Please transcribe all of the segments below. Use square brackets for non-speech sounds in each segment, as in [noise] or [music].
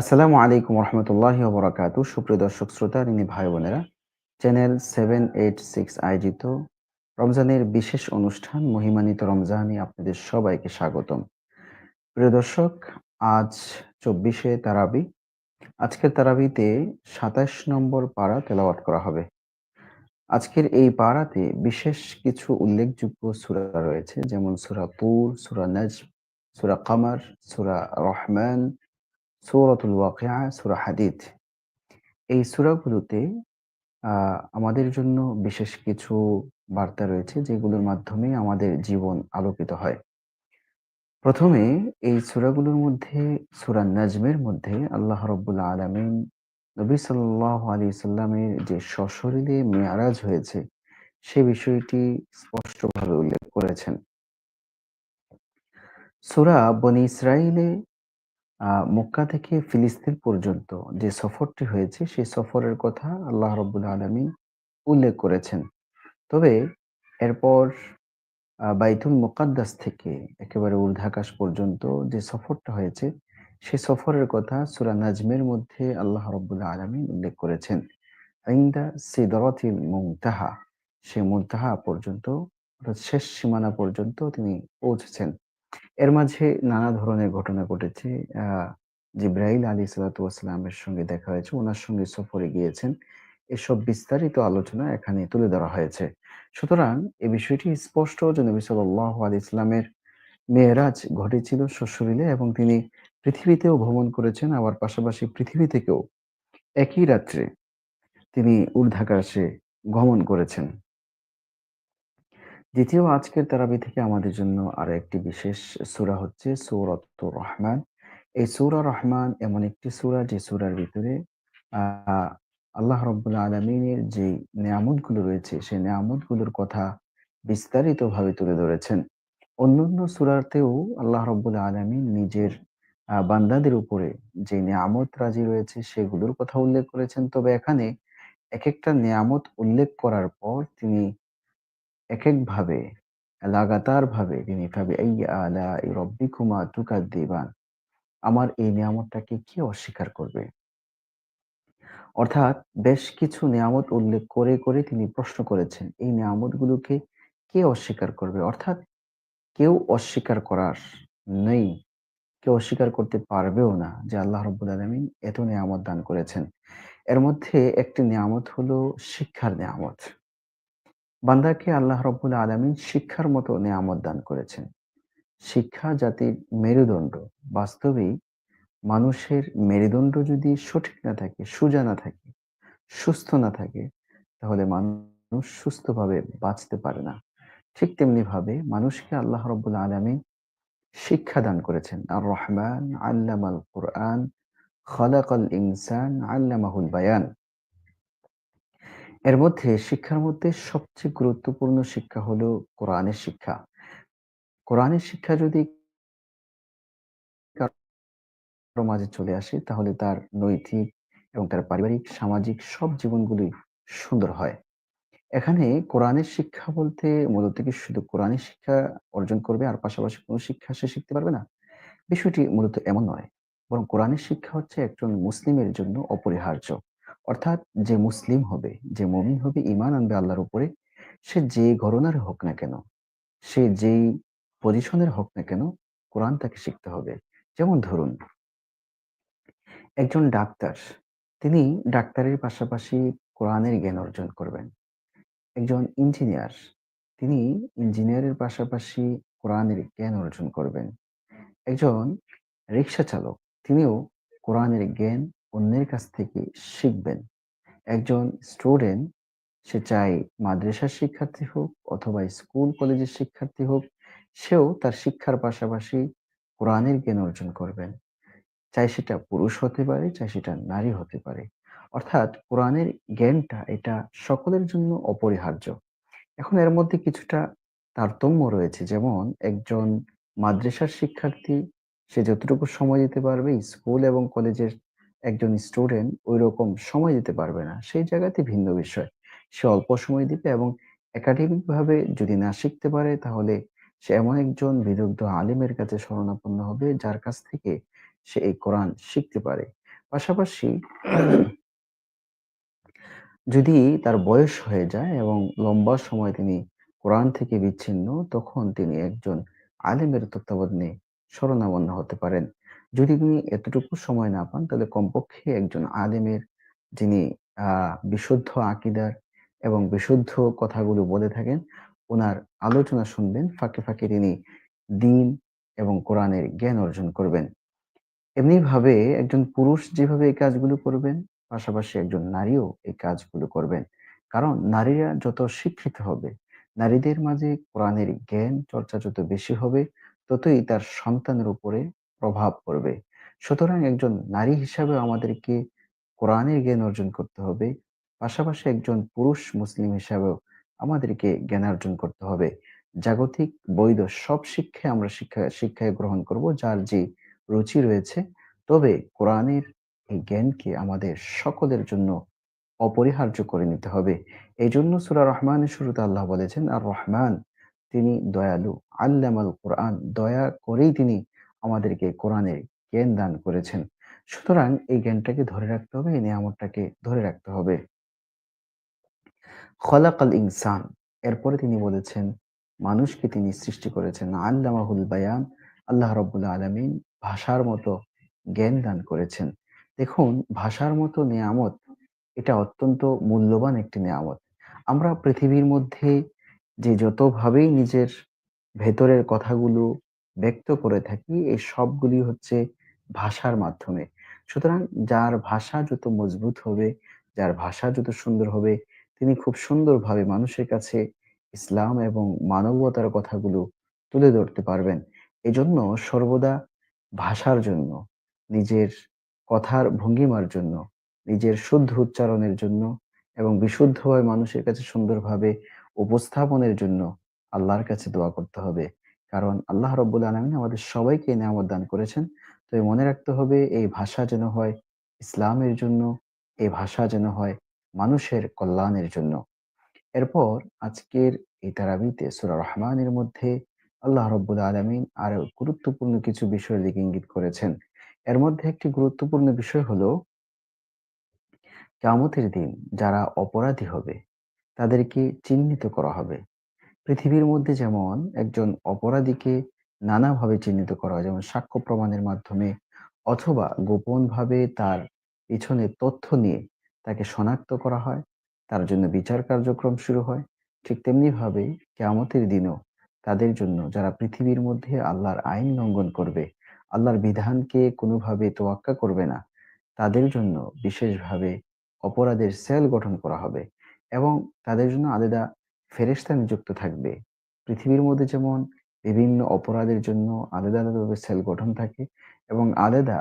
আসসালামু আলাইকুম রহমতুল্লাহি ওবরাকাতু সুপ্রিয় দর্শক, শ্রোতা, ঋণী ভাই বোনেরা, চ্যানেল সেভেন এইট সিক্স আয়োজিত রমজানের বিশেষ অনুষ্ঠান মহিমানিত রমজানে আপনাদের সবাইকে স্বাগতম। প্রিয় দর্শক, আজ চব্বিশে তারাবি। আজকের তারাবিতে সাতাশ নম্বর পাড়া তেলাওয়াত করা হবে। আজকের এই পাড়াতে বিশেষ কিছু উল্লেখযোগ্য সুরা রয়েছে, যেমন সুরা তুর, সুরা নজম, সুরা কামার, সুরা রহমান সূরাতুল ওয়াকিয়া, সূরা হাদিদ। এই সূরাগুলোতে আমাদের জন্য বিশেষ কিছু বার্তা রয়েছে যেগুলোর মাধ্যমে আমাদের জীবন আলোকিত হয়। প্রথমে এই সূরাগুলোর মধ্যে সুরা নাজমের মধ্যে আল্লাহ রাব্বুল আলামিন নবী সাল্লাল্লাহু আলাইহি সাল্লামের যে সশরীরে মেরাজ হয়েছে সে বিষয়টি স্পষ্টভাবে উল্লেখ করেছেন। সূরা বনী ইসরাইলে আ মক্কা থেকে ফিলিস্তিন পর্যন্ত যে সফরটি হয়েছে, সেই সফরের কথা আল্লাহ রাব্বুল আলামিন উল্লেখ করেছেন। তবে এরপর বাইতুল মুকাদ্দাস থেকে একেবারে ঊর্ধ্বাকাশ পর্যন্ত যে সফরটা হয়েছে, সে সফরের কথা সূরা নাজমের মধ্যে আল্লাহ রাব্বুল আলামিন উল্লেখ করেছেন। ইনদা সিদরাতিল মুনতাহা, সে মুনতাহা পর্যন্ত, অর্থাৎ শেষ সীমানা পর্যন্ত তিনি পৌঁছেছেন। এর মাঝে নানা ধরনের ঘটনা ঘটেছে। আ জিবরাইল আলাইহিসসালাতু ওয়াসসালামের সঙ্গে দেখা হয়েছে। ওনার সঙ্গে সফরে গিয়েছেন। এসব বিস্তারিত আলোচনা এখানে তুলে ধরা হয়েছে। সুতরাং এ বিষয়টি স্পষ্ট যে নবী সাল্লাল্লাহু আলাইহি ইসলামের মেরাজ ঘটেছিল সশরীরে এবং তিনি পৃথিবীতেও ভ্রমণ করেছেন, আবার পাশাপাশি পৃথিবী থেকেও একই রাত্রে তিনি ঊর্ধ্বাকাশে গমন করেছেন। দ্বিতীয় আজকের তারাবি থেকে আমাদের জন্য আরও একটি বিশেষ সূরা হচ্ছে সূরাতুর রহমান। এই সূরা রহমান এমন একটি সূরা যে সূরার ভিতরে আল্লাহ রাব্বুল আলামিনের যে নেয়ামতগুলো রয়েছে, সেই নেয়ামতগুলোর কথা বিস্তারিতভাবে তুলে ধরেছেন। অন্যান্য সূরাতেও আল্লাহ রাব্বুল আলামিন নিজের বান্দাদের উপরে যে নেয়ামত রাজি রয়েছে, সেগুলোর কথা উল্লেখ করেছেন। তবে এখানে একেকটা নেয়ামত উল্লেখ করার পর তিনি একেকভাবে লাগাতারভাবে তিনি ফাবিআইয়ি আলাই রাব্বিকুমা তুকাদ্দিবান আমার এই নিয়ামতটাকে কে অস্বীকার করবে? অর্থাৎ বেশ কিছু নিয়ামত উল্লেখ করে, করে তিনি প্রশ্ন করেছেন। এই নিয়ামতগুলোকে কে অস্বীকার করবে? অর্থাৎ কেউ অস্বীকার করার নেই। কেউ অস্বীকার করতে পারবেও না যে আল্লাহ রাব্বুল আলামিন এত নিয়ামত দান করেছেন। এর মধ্যে একটি নিয়ামত হলো শিক্ষার নিয়ামত। বান্দাকে আল্লাহ রাব্বুল আলামিন শিক্ষার মতো নেয়ামত দান করেছেন। শিক্ষা জাতির মেরুদণ্ড। বাস্তবেই মানুষের মেরুদণ্ড যদি সঠিক না থাকে, সোজা না থাকে, সুস্থ না থাকে, তাহলে মানুষ সুস্থভাবে বাঁচতে পারে না। ঠিক তেমনিভাবে মানুষকে আল্লাহ রাব্বুল আলামিন শিক্ষা দান করেছেন। আর-রহমান আল্লামাল কুরআন খালাকাল ইনসান আল্লামাহুল বায়ান। এর মধ্যে শিক্ষার মধ্যে সবচেয়ে গুরুত্বপূর্ণ শিক্ষা হলো কোরআনের শিক্ষা। কোরআনের শিক্ষা যদি মাঝে চলে আসে তাহলে তার নৈতিক এবং তার পারিবারিক, সামাজিক সব জীবনগুলোই সুন্দর হয়। এখানে কোরআনের শিক্ষা বলতে মূলত কি শুধু কোরআনের শিক্ষা অর্জন করবে আর পাশাপাশি কোন শিক্ষা সে শিখতে পারবে না? বিষয়টি মূলত এমন নয়। বরং কোরআনের শিক্ষা হচ্ছে একজন মুসলিমের জন্য অপরিহার্য। অর্থাৎ যে মুসলিম হবে, যে মুমিন হবে, ইমান আনবে আল্লাহর উপরে, সে যে ঘরনার হোক না কেন, সে যেই পজিশনের হোক না কেন, কোরআন তাকে শিখতে হবে। যেমন ধরুন একজন ডাক্তার, তিনি ডাক্তারের পাশাপাশি কোরআনের জ্ঞান অর্জন করবেন। একজন ইঞ্জিনিয়ার, তিনি ইঞ্জিনিয়ারের পাশাপাশি কোরআনের জ্ঞান অর্জন করবেন। একজন রিক্সা চালক, তিনিও কোরআনের জ্ঞান অন্যের কাছ থেকে শিখবেন। একজন স্টুডেন্ট, সে চায় মাদ্রাসার শিক্ষার্থী হোক অথবা স্কুল কলেজের শিক্ষার্থী হোক, সেও তার শিক্ষার পাশাপাশি কোরআনের জ্ঞান অর্জন করবেন। চাই সেটা পুরুষ হতে পারে, চাই সেটা নারী হতে পারে। অর্থাৎ কোরআনের জ্ঞানটা এটা সকলের জন্য অপরিহার্য। এখন এর মধ্যে কিছুটা তারতম্য রয়েছে। যেমন একজন মাদ্রাসার শিক্ষার্থী সে যতটুকু সময় দিতে পারবে, স্কুল এবং কলেজের একজন স্টুডেন্ট ওই রকম সময় দিতে পারবে না। সেই জায়গাতে ভিন্ন বিষয়। সে অল্প সময় দিবে এবং একাডেমিকভাবে যদি না শিখতে পারে তাহলে সে এমন একজন বিদগ্ধ আলিমের কাছে শরণাপন্ন হবে যার কাছ থেকে সে এই কোরআন শিখতে পারে। পাশাপাশি [clears throat] যদি তার বয়স হয়ে যায় এবং লম্বা সময় তিনি কোরআন থেকে বিচ্ছিন্ন, তখন তিনি একজন আলেমের তত্ত্বাবধানে শরণাপন্ন হতে পারেন। যদি তিনি এতটুকু সময় না পান, তাহলে কমপক্ষে একজন আলেমের যিনি বিশুদ্ধ আকিদার এবং বিশুদ্ধ কথাগুলো বলে থাকেন, ওনার আলোচনা শুনবেন। ফাঁকে, ফাঁকে তিনি দিন এবং কোরআনের জ্ঞান অর্জন করবেন। এমনিভাবে একজন পুরুষ যেভাবে এই কাজগুলো করবেন, পাশাপাশি একজন নারীও এই কাজগুলো করবেন। কারণ নারীরা যত শিক্ষিত হবে, নারীদের মাঝে কোরআনের জ্ঞান চর্চা যত বেশি হবে, ততই তার সন্তানের উপরে প্রভাব পড়বে। সুতরাং একজন নারী হিসাবে আমাদেরকে কোরআনের জ্ঞান অর্জন করতে হবে। পাশাপাশি একজন পুরুষ মুসলিম হিসাবেও আমাদেরকে জ্ঞান অর্জন করতে হবে। জাগতিক বৈধ সব শিক্ষাই আমরা শিক্ষা শিক্ষায় গ্রহণ করব, যার যে রুচি রয়েছে। তবে কোরআনের এই জ্ঞানকে আমাদের সকলের জন্য অপরিহার্য করে নিতে হবে। এই জন্য সুরা রহমানের শুরুতে আল্লাহ বলেছেন, আর রহমান তিনি দয়ালু। আল্লামাল কোরআন দয়া করেই তিনি আমাদেরকে কোরআনের জ্ঞান দান করেছেন। সুতরাং এই জ্ঞানটাকে ধরে রাখতে হবে, এই নিয়ামতটাকে ধরে রাখতে হবে। খলাকাল ইনসান এরপরে তিনি বলেছেন, মানুষকে তিনি সৃষ্টি করেছেন। আল্লামাহুল বায়ান আল্লাহ রাব্বুল আলামিন ভাষার মতো জ্ঞান দান করেছেন। দেখুন ভাষার মতো নেয়ামত এটা অত্যন্ত মূল্যবান একটি নেয়ামত। আমরা পৃথিবীর মধ্যে যে যতভাবেই নিজের ভেতরের কথাগুলো ব্যক্ত করে থাকি, এই সবগুলি হচ্ছে ভাষার মাধ্যমে। সুতরাং যার ভাষা যত মজবুত হবে, যার ভাষা যত সুন্দর হবে, তিনি খুব সুন্দরভাবে মানুষের কাছে ইসলাম এবং মানবতার কথাগুলো তুলে ধরতে পারবেন। এজন্য সর্বদা ভাষার জন্য, নিজের কথার ভঙ্গিমার জন্য, নিজের শুদ্ধ উচ্চারণের জন্য এবং বিশুদ্ধভাবে মানুষের কাছে সুন্দরভাবে উপস্থাপনের জন্য আল্লাহর কাছে দোয়া করতে হবে। কারণ আল্লাহ রাব্বুল আলামিন আমাদের সবাইকে নেয়ামত দান করেছেন। তবে মনে রাখতে হবে এই ভাষা যেন হয় ইসলামের জন্য, এই ভাষা যেন হয় মানুষের কল্যাণের জন্য। এরপর আজকের এই তারাবিতে সূরা রহমানের মধ্যে আল্লাহ রাব্বুল আলামিন আরও গুরুত্বপূর্ণ কিছু বিষয়ের দিকে ইঙ্গিত করেছেন। এর মধ্যে একটি গুরুত্বপূর্ণ বিষয় হলো কিয়ামতের দিন যারা অপরাধী হবে, তাদেরকে চিহ্নিত করা হবে। পৃথিবীর মধ্যে যেমন একজন অপরাধীকে নানাভাবে চিহ্নিত করা হয়, যেমন সাক্ষ্য প্রমাণের মাধ্যমে অথবা গোপনভাবে তার পিছনে তথ্য নিয়ে তাকে শনাক্ত করা হয়, তার জন্য বিচার কার্যক্রম শুরু হয়। ঠিক তেমনিভাবে কিয়ামতের দিনও তাদের জন্য যারা পৃথিবীর মধ্যে আল্লাহর আইন লঙ্ঘন করবে, আল্লাহর বিধানকে কোনোভাবে তোয়াক্কা করবে না, তাদের জন্য বিশেষভাবে অপরাধের সেল গঠন করা হবে এবং তাদের জন্য আলাদা ফেরেশতা নিযুক্ত থাকবে। পৃথিবীর মধ্যে যেমন বিভিন্ন অপরাধের জন্য আলাদা, আলাদাভাবে সেল গঠন থাকে এবং আলাদা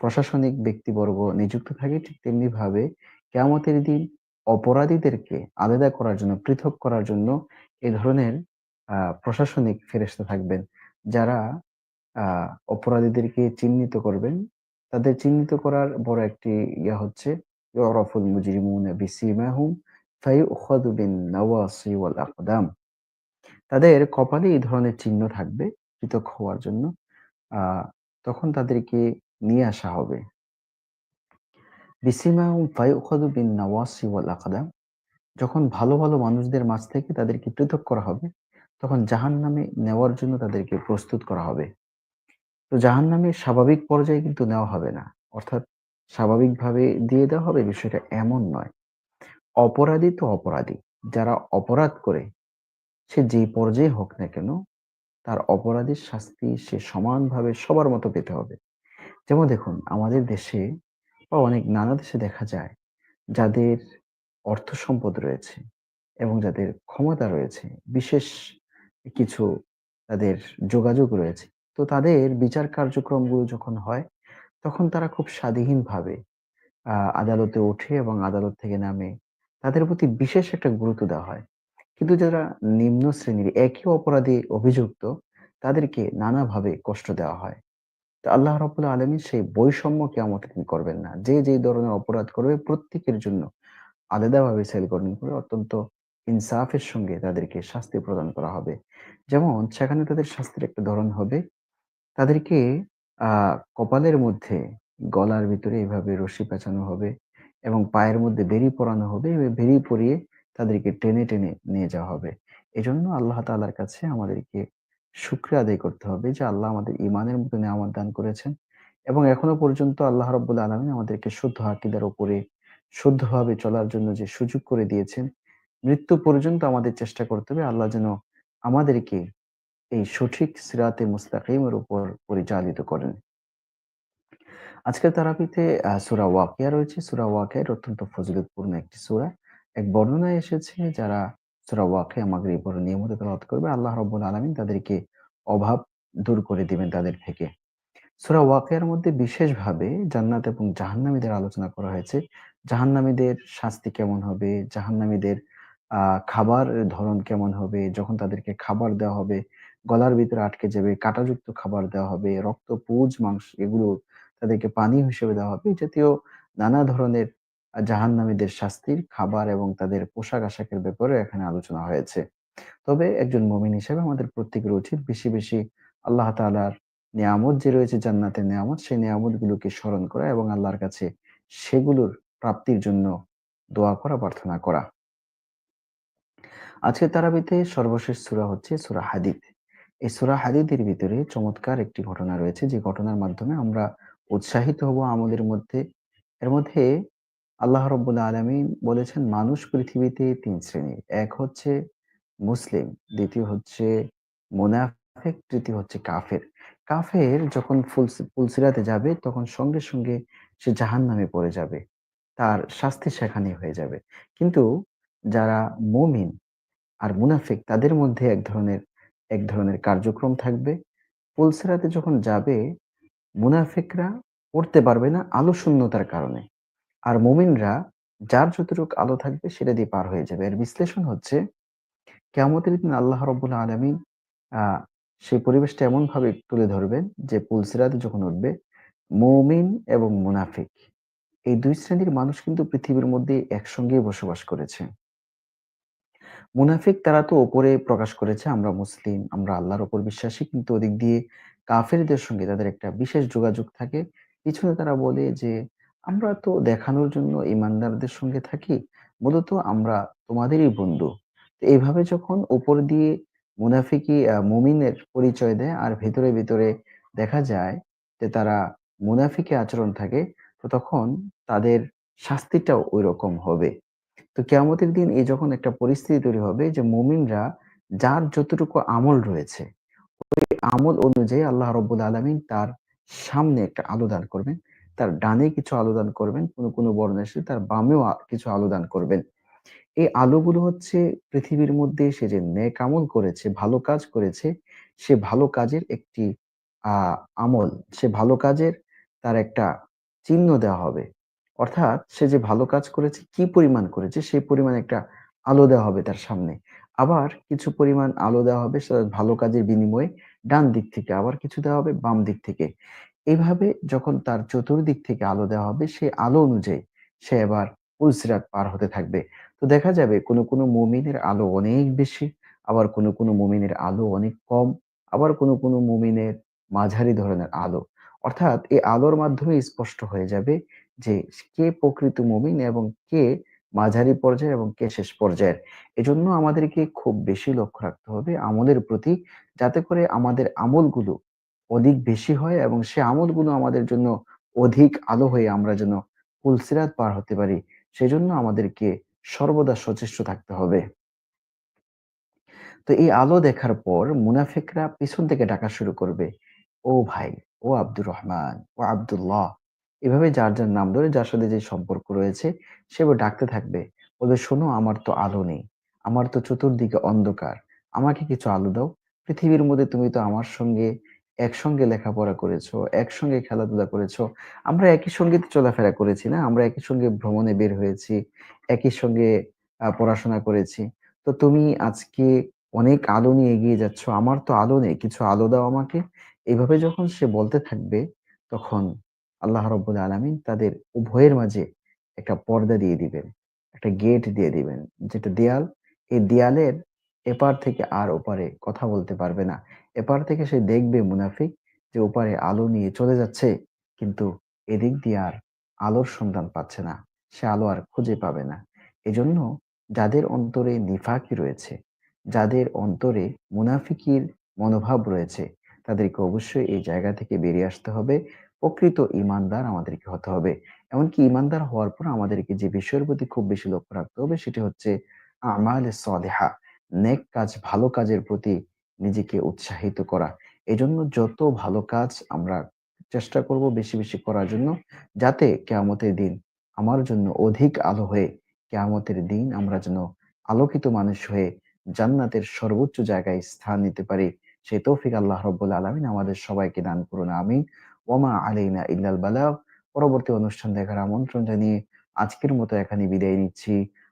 প্রশাসনিক ব্যক্তিবর্গ নিযুক্ত থাকে, ঠিক তেমনিভাবে কিয়ামতের দিন অপরাধীদেরকে আলাদা করার জন্য, পৃথক করার জন্য এ ধরনের প্রশাসনিক ফেরেশতা থাকবেন। যারা অপরাধীদেরকে চিহ্নিত করবেন। তাদের চিহ্নিত করার বড় একটি ইয়া হচ্ছে ইউরাফুল মুজরিমুনা তাদের কপালে এই ধরনের চিহ্ন থাকবে পৃথক হওয়ার জন্য। তখন তাদেরকে নিয়ে আসা হবে। যখন ভালো, ভালো মানুষদের মাঝ থেকে তাদেরকে পৃথক করা হবে, তখন জাহান্নামে নেওয়ার জন্য তাদেরকে প্রস্তুত করা হবে। তো জাহান্নামে স্বাভাবিক পর্যায়ে কিন্তু নেওয়া হবে না। অর্থাৎ স্বাভাবিকভাবে দিয়ে দেওয়া হবে বিষয়টা এমন নয়। অপরাধী তো অপরাধী। যারা অপরাধ করে সে যেই পর্যায়ে হোক না কেন, তার অপরাধীর শাস্তি সে সমানভাবে সবার মতো পেতে হবে। যেমন দেখুন আমাদের দেশে বা অনেক নানা দেশে দেখা যায় যাদের অর্থ সম্পদ রয়েছে এবং যাদের ক্ষমতা রয়েছে, বিশেষ কিছু তাদের যোগাযোগ রয়েছে। তো তাদের বিচার কার্যক্রমগুলো যখন হয়, তখন তারা খুব স্বাধীনভাবে আদালতে ওঠে এবং আদালত থেকে নামে। তাদের প্রতি বিশেষ একটা গুরুত্ব দেওয়া হয়। কিন্তু যারা নিম্ন শ্রেণির একই অপরাধে অভিযুক্ত, তাদেরকে নানাভাবে কষ্ট দেওয়া হয়। তো আল্লাহ রাব্বুল আলামিন সেই বৈষম্য কিয়ামতের দিন করবেন না। যে যে ধরনের অপরাধ করবে প্রত্যেকের জন্য আলাদাভাবে সেল গঠন করে অত্যন্ত ইনসাফের সঙ্গে তাদেরকে শাস্তি প্রদান করা হবে। যেমন সেখানে তাদের শাস্তির একটা ধরন হবে, তাদেরকে আ কপালের মধ্যে গলার ভিতরে এভাবে রশি পেঁচানো হবে এবং পায়ের মধ্যে বেড়ি পরানো হবে। বেড়ি পরিয়ে তাদেরকে টেনে, টেনে নিয়ে যাওয়া হবে। এজন্য আল্লাহ তাআলার কাছে আমাদেরকে শুকরিয়া আদায় করতে হবে যে আল্লাহ আমাদের ঈমানের মতো নেয়ামত দান করেছেন এবং এখনও পর্যন্ত আল্লাহ রাব্বুল আলামিন আমাদেরকে শুদ্ধ আকীদার উপরে শুদ্ধভাবে চলার জন্য যে সুযোগ করে দিয়েছেন, মৃত্যু পর্যন্ত আমাদের চেষ্টা করতে হবে আল্লাহ যেন আমাদেরকে এই সঠিক সিরাতে মুস্তাকিমের উপর পরিচালিত করেন। আজকের তারাবিতে আ সূরা ওয়াকিয়া রয়েছে। সূরা ওয়াকিয়া অত্যন্ত ফজিলতপূর্ণ একটি সূরা। এক বর্ণনায় এসেছে যারা সূরা ওয়াকিয়া মাগরিব পরে নিয়মিত তেলাওয়াত করবে আল্লাহ রাব্বুল আলামিন তাদেরকে অভাব দূর করে দিবেন তাদের থেকে। সূরা ওয়াকিয়ার মধ্যে বিশেষভাবে জান্নাত এবং জাহান্নামীদের আলোচনা করা হয়েছে। জাহান্নামীদের শাস্তি কেমন হবে, জাহান্নামীদের আ খাবারের ধরন কেমন হবে, যখন তাদেরকে খাবার দেওয়া হবে, গলার ভিতরে আটকে যাবে, কাঁটাযুক্ত খাবার দেওয়া হবে, রক্ত, পুঁজ, মাংস এগুলো তাদেরকে পানি হিসেবে দেওয়া হবে। জাতীয় নানা ধরনের জাহান্নামীদের শাস্তির খাবার এবং তাদের পোশাক-আশাকের ব্যাপারে এখানে আলোচনা হয়েছে। তবে একজন মমিন হিসেবে আমাদের প্রত্যেকের উচিত বেশি, বেশি আল্লাহ তাআলার নেয়ামত যে রয়েছে জান্নাতের নেয়ামত, সেই নেয়ামতগুলোকে স্মরণ করা এবং আল্লাহর কাছে সেগুলোর প্রাপ্তির জন্য দোয়া করা, প্রার্থনা করা। আজকে তারাবিতে সর্বশেষ সূরা হচ্ছে সূরা হাদীদ। এই সুরা হাদিদের ভিতরে চমৎকার একটি ঘটনা রয়েছে যে ঘটনার মাধ্যমে আমরা উৎসাহিত হব আমলের মধ্যে। এর মধ্যে আল্লাহ রাব্বুল আলামিন বলেছেন মানুষ পৃথিবীতে তিন শ্রেণির। এক হচ্ছে মুসলিম, দ্বিতীয় হচ্ছে মোনাফেক তৃতীয় হচ্ছে কাফের। কাফের যখন ফুলস ফুলসিরাতে যাবে তখন সঙ্গে, সঙ্গে সে জাহান্নামে পড়ে যাবে। তার শাস্তি সেখানে হয়ে যাবে। কিন্তু যারা মুমিন আর মুনাফিক তাদের মধ্যে এক ধরনের এক ধরনের কার্যক্রম থাকবে। ফুলসিরাতে যখন যাবে মুনাফিকরা পড়তে পারবে না আলো শূন্যতার কারণে। আর মুমিনরা যার যতটুক আলো থাকবে সেটা দিয়ে পার হয়ে যাবে। এর বিশ্লেষণ হচ্ছে কিয়ামতের দিন আল্লাহ রাব্বুল আলামিন আ সেই পরিবেশটা এমনভাবে তুলে ধরবেন যে পুলসিরাতে যখন উঠবে মুমিন এবং মুনাফিক এই দুই শ্রেণির মানুষ কিন্তু পৃথিবীর মধ্যে একসঙ্গেই বসবাস করেছে। মুনাফিক তারা তো ওপরে প্রকাশ করেছে আমরা মুসলিম, আমরা আল্লাহর উপর বিশ্বাসী কিন্তু ওদিক দিয়ে কাফেরদের সঙ্গে তাদের একটা বিশেষ যোগাযোগ থাকে। পিছনে তারা বলে যে, "আমরা তো দেখানোর জন্য ঈমানদারদের সঙ্গে থাকি। মূলত আমরা তোমাদেরই বন্ধু।" তো এইভাবে যখন উপর দিয়ে মুনাফিকি মুমিনের পরিচয় দেয় আর ভেতরে, ভেতরে দেখা যায় যে তারা মুনাফিকে আচরণ থাকে, তো তখন তাদের শাস্তিটাও ঐরকম হবে। তো কিয়ামতের দিন এই যখন একটা পরিস্থিতি তৈরি হবে যে মুমিনরা যার যতটুকু আমল রয়েছে, ওই আমল অনুযায়ী আল্লাহ রাব্বুল আলামিন তার সামনে একটা আলো দান করবেন। তার ডানে কিছু আলো দান করবেন। কোন, কোন বর্ণনায় এসেছে তার বামেও কিছু আলো দান করবেন। এই আলোগুলো হচ্ছে পৃথিবীর মধ্যে সে যে নেক আমল করেছে, ভালো কাজ করেছে, সে ভালো কাজের একটি আ আমল, সে ভালো কাজের তার একটা চিহ্ন দেওয়া হবে। অর্থাৎ সে যে ভালো কাজ করেছে, কি পরিমাণ করেছে সেই পরিমাণ একটা আলো দেওয়া হবে তার সামনে। আবার কিছু পরিমাণ আলো দেওয়া হবে ভালো কাজের বিনিময়ে ডান দিক থেকে, আবার কিছু দেওয়া হবে বাম দিক থেকে। এভাবে যখন তার চতুর্দিক থেকে আলো দেওয়া হবে সেই আলো অনুযায়ী সে এবার পুলসিরাত পার হতে থাকবে। তো দেখা যাবে কোন, কোন মুমিনের আলো অনেক বেশি, আবার কোন, কোন মুমিনের আলো অনেক কম, আবার কোন, কোন মুমিনের মাঝারি ধরনের আলো। অর্থাৎ এই আলোর মাধ্যমে স্পষ্ট হয়ে যাবে যে কে প্রকৃত মুমিন এবং কে মাঝারি পর্যায়ের এবং কে শেষ পর্যায়ের। এজন্য আমাদেরকে খুব বেশি লক্ষ্য রাখতে হবে আমলের প্রতি যাতে করে আমাদের আমলগুলো অধিক বেশি হয় এবং সে আমলগুলো আমাদের জন্য অধিক আলো হয়ে আমরা যেন পুলসিরাত পার হতে পারি। সেজন্য আমাদেরকে সর্বদা সচেষ্ট থাকতে হবে। তো এই আলো দেখার পর মুনাফিকরা পিছন থেকে ডাকা শুরু করবে। "ও ভাই, ও আব্দুর রহমান, ও আব্দুল্লাহ" এভাবে যার, যার নাম ধরে যার সাথে যে সম্পর্ক রয়েছে সে ডাকতে থাকবে। বলবে, "শোনো আমার তো আলো নেই। আমার তো চতুর্দিকে অন্ধকার। আমাকে কিছু আলো দাও। পৃথিবীর মধ্যে তুমি তো আমার সঙ্গে একসঙ্গে লেখাপড়া করেছ, একসঙ্গে খেলাধুলা করেছ। আমরা একই সঙ্গে তো চলাফেরা করেছি না? আমরা একই সঙ্গে ভ্রমণে বের হয়েছি, একই সঙ্গে পড়াশোনা করেছি। তো তুমি আজকে অনেক আলো নিয়ে এগিয়ে যাচ্ছ। আমার তো আলো নেই। কিছু আলো দাও আমাকে।" এভাবে যখন সে বলতে থাকবে তখন আল্লাহ রাব্বুল আলামিন তাদের উভয়ের মাঝে একটা পর্দা দিয়ে দিবেন। একটা গেট দিয়ে দিবেন। যেটা দেয়াল, এই দেয়ালের এপার থেকে আর ওপারে কথা বলতে পারবে না। এপার থেকে সে দেখবে মুনাফিক যে ওপারে আলো নিয়ে চলে যাচ্ছে। কিন্তু এদিক দিয়ে আর আলোর সন্ধান পাচ্ছে না। সে আলো আর খুঁজে পাবে না। এজন্য যাদের অন্তরে নিফাকি রয়েছে, যাদের অন্তরে মুনাফিকির মনোভাব রয়েছে, তাদেরকে অবশ্যই এই জায়গা থেকে বেরিয়ে আসতে হবে। প্রকৃত ঈমানদার আমাদেরকে হতে হবে। এমনকি ঈমানদার হওয়ার পর আমাদেরকে যে বিষয়ের প্রতি খুব বেশি লক্ষ্য রাখতে হবে সেটি হচ্ছে আমালে সলিহা। নেক কাজ, ভালো কাজের প্রতি নিজেকে উৎসাহিত করা। এজন্য যত ভালো কাজ আমরা চেষ্টা করব বেশি, বেশি করার জন্য যাতে কেয়ামতের দিন আমার জন্য অধিক আলো হয়ে কেয়ামতের দিন আমরা যেন আলোকিত মানুষ হয়ে জান্নাতের সর্বোচ্চ জায়গায় স্থান নিতে পারি। সেই তৌফিক আল্লাহ রাব্বুল আলামিন আমাদের সবাইকে দান করুন। আমিন। ওয়া মা আলাইনা ইল্লাল বালাগ। পরবর্তী অনুষ্ঠান দেখার আমন্ত্রণ জানিয়ে আজকের মতো এখানে বিদায় নিচ্ছি।